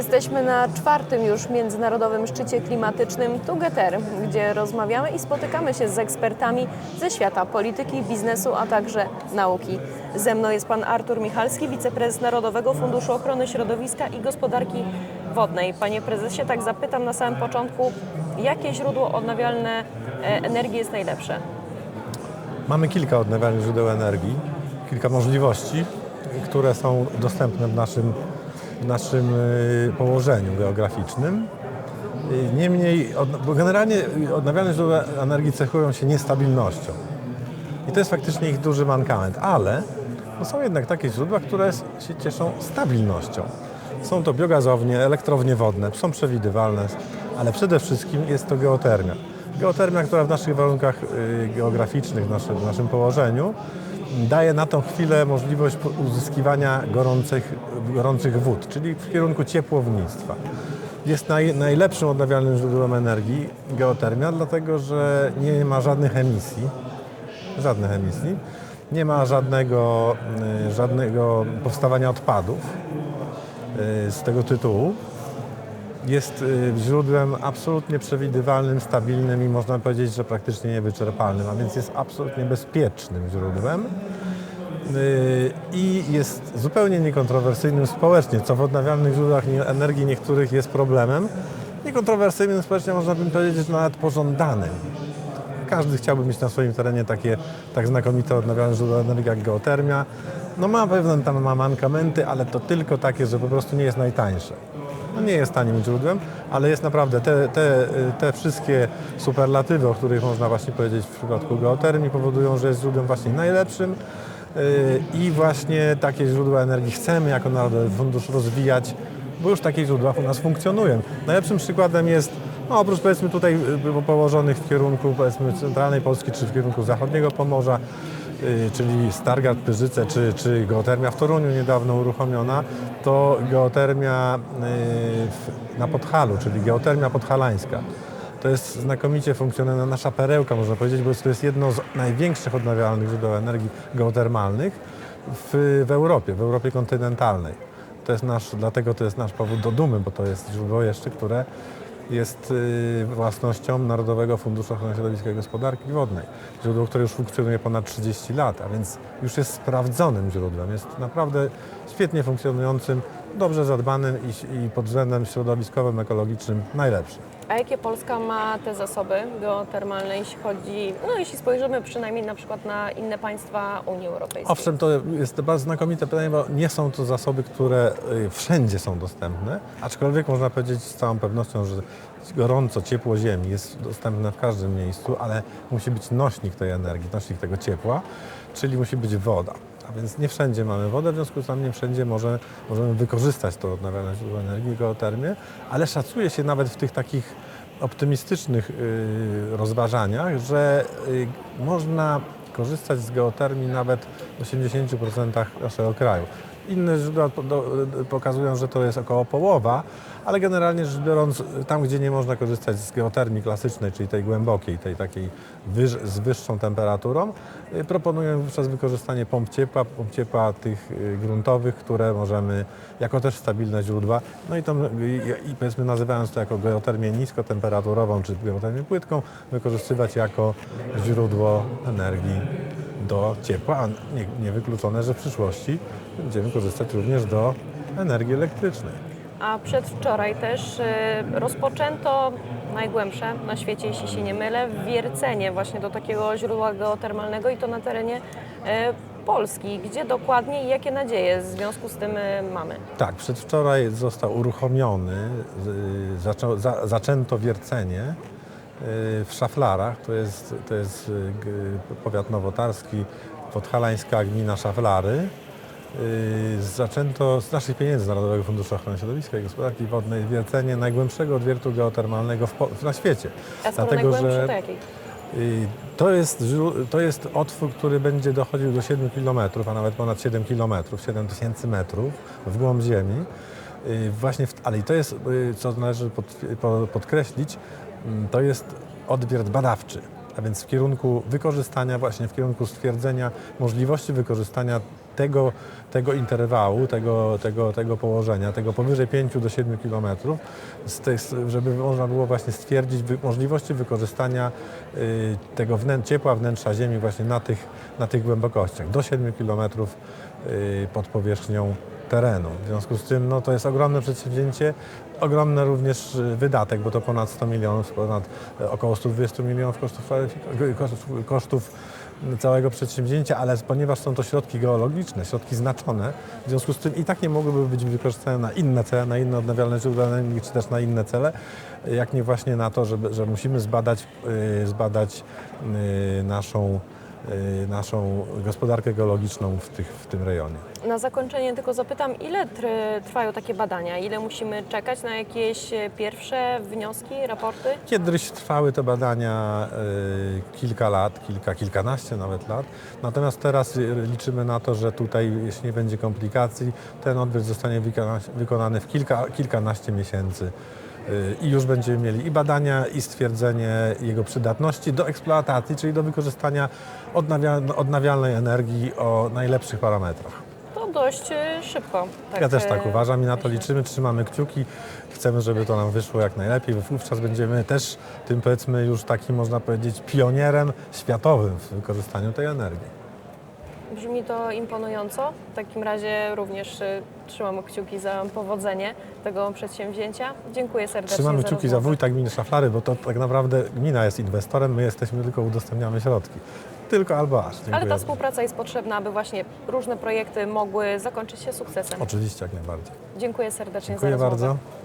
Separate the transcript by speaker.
Speaker 1: Jesteśmy na czwartym już Międzynarodowym Szczycie Klimatycznym Tugeter, gdzie rozmawiamy i spotykamy się z ekspertami ze świata polityki, biznesu, a także nauki. Ze mną jest pan Artur Michalski, wiceprezes Narodowego Funduszu Ochrony Środowiska i Gospodarki Wodnej. Panie prezesie, tak zapytam na samym początku, jakie źródło odnawialne e, energii jest najlepsze?
Speaker 2: Mamy kilka odnawialnych źródeł energii, kilka możliwości, które są dostępne w naszym, naszym y, położeniu geograficznym. Niemniej, bo generalnie odnawialne źródła energii cechują się niestabilnością. I to jest faktycznie ich duży mankament, ale no są jednak takie źródła, które się cieszą stabilnością. Są to biogazownie, elektrownie wodne, są przewidywalne, ale przede wszystkim jest to geotermia. Geotermia, która w naszych warunkach y, geograficznych, w w naszym położeniu, daje na tą chwilę możliwość uzyskiwania gorących, gorących wód, czyli w kierunku ciepłownictwa. Jest naj, najlepszym odnawialnym źródłem energii geotermia, dlatego że nie ma żadnych emisji, żadnych emisji. Nie ma żadnego, y, żadnego powstawania odpadów y, z tego tytułu. Jest y, źródłem absolutnie przewidywalnym, stabilnym i można powiedzieć, że praktycznie niewyczerpalnym, a więc jest absolutnie bezpiecznym źródłem. Y, I jest zupełnie niekontrowersyjnym społecznie, co w odnawialnych źródłach energii niektórych jest problemem. Niekontrowersyjnym społecznie można by powiedzieć że nawet pożądanym. Każdy chciałby mieć na swoim terenie takie tak znakomite odnawialne źródła energii jak geotermia. No ma pewne tam ma mankamenty, ale to tylko takie, że po prostu nie jest najtańsze. No nie jest tanim źródłem, ale jest naprawdę te, te, te wszystkie superlatywy, o których można właśnie powiedzieć w przypadku geotermii, powodują, że jest źródłem właśnie najlepszym yy, i właśnie takie źródła energii chcemy jako Narodowy Fundusz rozwijać, bo już takie źródła u nas funkcjonują. Najlepszym przykładem jest no oprócz powiedzmy tutaj y, położonych w kierunku powiedzmy centralnej Polski czy w kierunku zachodniego Pomorza, y, czyli Stargard Pyrzyce czy, czy geotermia w Toruniu niedawno uruchomiona, to geotermia y, na Podhalu, czyli geotermia podhalańska. To jest znakomicie funkcjonująca nasza perełka, można powiedzieć, bo to jest jedno z największych odnawialnych źródeł energii geotermalnych w, w Europie, w Europie kontynentalnej. To jest nasz, dlatego to jest nasz powód do dumy, bo to jest źródło jeszcze, które jest y, własnością Narodowego Funduszu Ochrony Środowiska i Gospodarki Wodnej. Źródło, które już funkcjonuje ponad 30 lat, a więc już jest sprawdzonym źródłem. Jest naprawdę świetnie funkcjonującym, dobrze zadbanym i, i pod względem środowiskowym, ekologicznym najlepszym.
Speaker 1: A jakie Polska ma te zasoby geotermalne, jeśli chodzi, no jeśli spojrzymy przynajmniej na przykład na inne państwa Unii Europejskiej?
Speaker 2: Owszem, to jest bardzo znakomite pytanie, bo nie są to zasoby, które y, wszędzie są dostępne, aczkolwiek można powiedzieć z całą pewnością, że gorąco, ciepło ziemi jest dostępne w każdym miejscu, ale musi być nośnik tej energii, nośnik tego ciepła, czyli musi być woda. A więc nie wszędzie mamy wodę, w związku z tym nie wszędzie może, możemy wykorzystać to odnawialne źródło energii, geotermię, ale szacuje się nawet w tych takich optymistycznych y, rozważaniach, że y, można korzystać z geotermii nawet w 80% naszego kraju. Inne źródła pokazują, że to jest około połowa, ale generalnie rzecz biorąc, tam gdzie nie można korzystać z geotermii klasycznej, czyli tej głębokiej, tej takiej wyż, z wyższą temperaturą, y, proponują wówczas wykorzystanie pomp ciepła, pomp ciepła tych y, gruntowych, które możemy jako też stabilne źródła, no i, i, i powiedzmy nazywając to jako geotermię niskotemperaturową czy geotermię płytką, wykorzystywać jako źródło energii do ciepła, a nie, niewykluczone, że w przyszłości będziemy korzystać również do energii elektrycznej.
Speaker 1: A przedwczoraj też y, rozpoczęto najgłębsze na świecie, jeśli się nie mylę, wiercenie właśnie do takiego źródła geotermalnego i to na terenie y, Polski. Gdzie dokładnie i jakie nadzieje w związku z tym y, mamy?
Speaker 2: Tak, przedwczoraj został uruchomiony, zaczęto wiercenie w Szaflarach, to jest, to jest y, powiat nowotarski, podhalańska gmina Szaflary. Y, Zaczęto z naszych pieniędzy z Narodowego Funduszu Ochrony Środowiska i Gospodarki Wodnej wiercenie najgłębszego odwiertu geotermalnego w, na świecie.
Speaker 1: A skoro najgłębsze, to?
Speaker 2: Y, jest, to jest otwór, który będzie dochodził do 7 km, a nawet ponad 7 km, 7 tysięcy metrów w głąb ziemi. Y, Właśnie, w, ale i to jest, y, co należy pod, po- podkreślić, to jest odwiert badawczy. A więc w kierunku wykorzystania, właśnie w kierunku stwierdzenia możliwości wykorzystania tego, tego interwału, tego, tego, tego położenia, tego powyżej 5 do 7 kilometrów, z tych- żeby można było właśnie stwierdzić możliwości wykorzystania y, tego wnę, ciepła wnętrza Ziemi właśnie na tych, na tych głębokościach, do 7 kilometrów y, pod powierzchnią terenu. W związku z tym no, to jest ogromne przedsięwzięcie, ogromny również y, wydatek, bo to ponad 100 milionów, ponad e, około 120 milionów kosztów, kwalifik- kosztów, kosztów całego przedsięwzięcia, ale ponieważ są to środki geologiczne, środki znaczone, w związku z tym i tak nie mogłyby być wykorzystane na inne cele, na inne odnawialne źródła energii, czy też na inne cele, jak nie właśnie na to, żeby, że musimy zbadać, y, zbadać y, naszą, y, naszą gospodarkę geologiczną w, tych, w tym rejonie.
Speaker 1: Na zakończenie tylko zapytam, ile tr- trwają takie badania? Ile musimy czekać na jakieś e, pierwsze wnioski, raporty?
Speaker 2: Kiedyś trwały te badania y, kilka lat, kilka, kilkanaście nawet lat. Natomiast teraz y, liczymy na to, że tutaj, jeśli nie będzie komplikacji, ten odbiór zostanie wykona, wykonany w kilka, kilkanaście miesięcy. Y, I już będziemy mieli i badania, i stwierdzenie jego przydatności do eksploatacji, czyli do wykorzystania odnawia- odnawialnej energii o najlepszych parametrach.
Speaker 1: To dość e, szybko.
Speaker 2: Ja też tak uważam i na to liczymy, trzymamy kciuki. Chcemy, żeby to nam wyszło jak najlepiej. Wówczas będziemy też tym powiedzmy już takim można powiedzieć pionierem światowym w wykorzystaniu tej energii.
Speaker 1: Brzmi to imponująco. W takim razie również e, trzymamy kciuki za powodzenie tego przedsięwzięcia. Dziękuję serdecznie
Speaker 2: Trzymamy
Speaker 1: za
Speaker 2: kciuki za
Speaker 1: rozmowę.
Speaker 2: wójta gminy Szaflary, bo to tak naprawdę gmina jest inwestorem, my jesteśmy tylko udostępniamy środki. Tylko albo aż. Dziękuję.
Speaker 1: Ale ta współpraca jest potrzebna, aby właśnie różne projekty mogły zakończyć się sukcesem.
Speaker 2: Oczywiście, jak najbardziej.
Speaker 1: Dziękuję serdecznie
Speaker 2: Dziękuję
Speaker 1: za rozmowę.
Speaker 2: bardzo.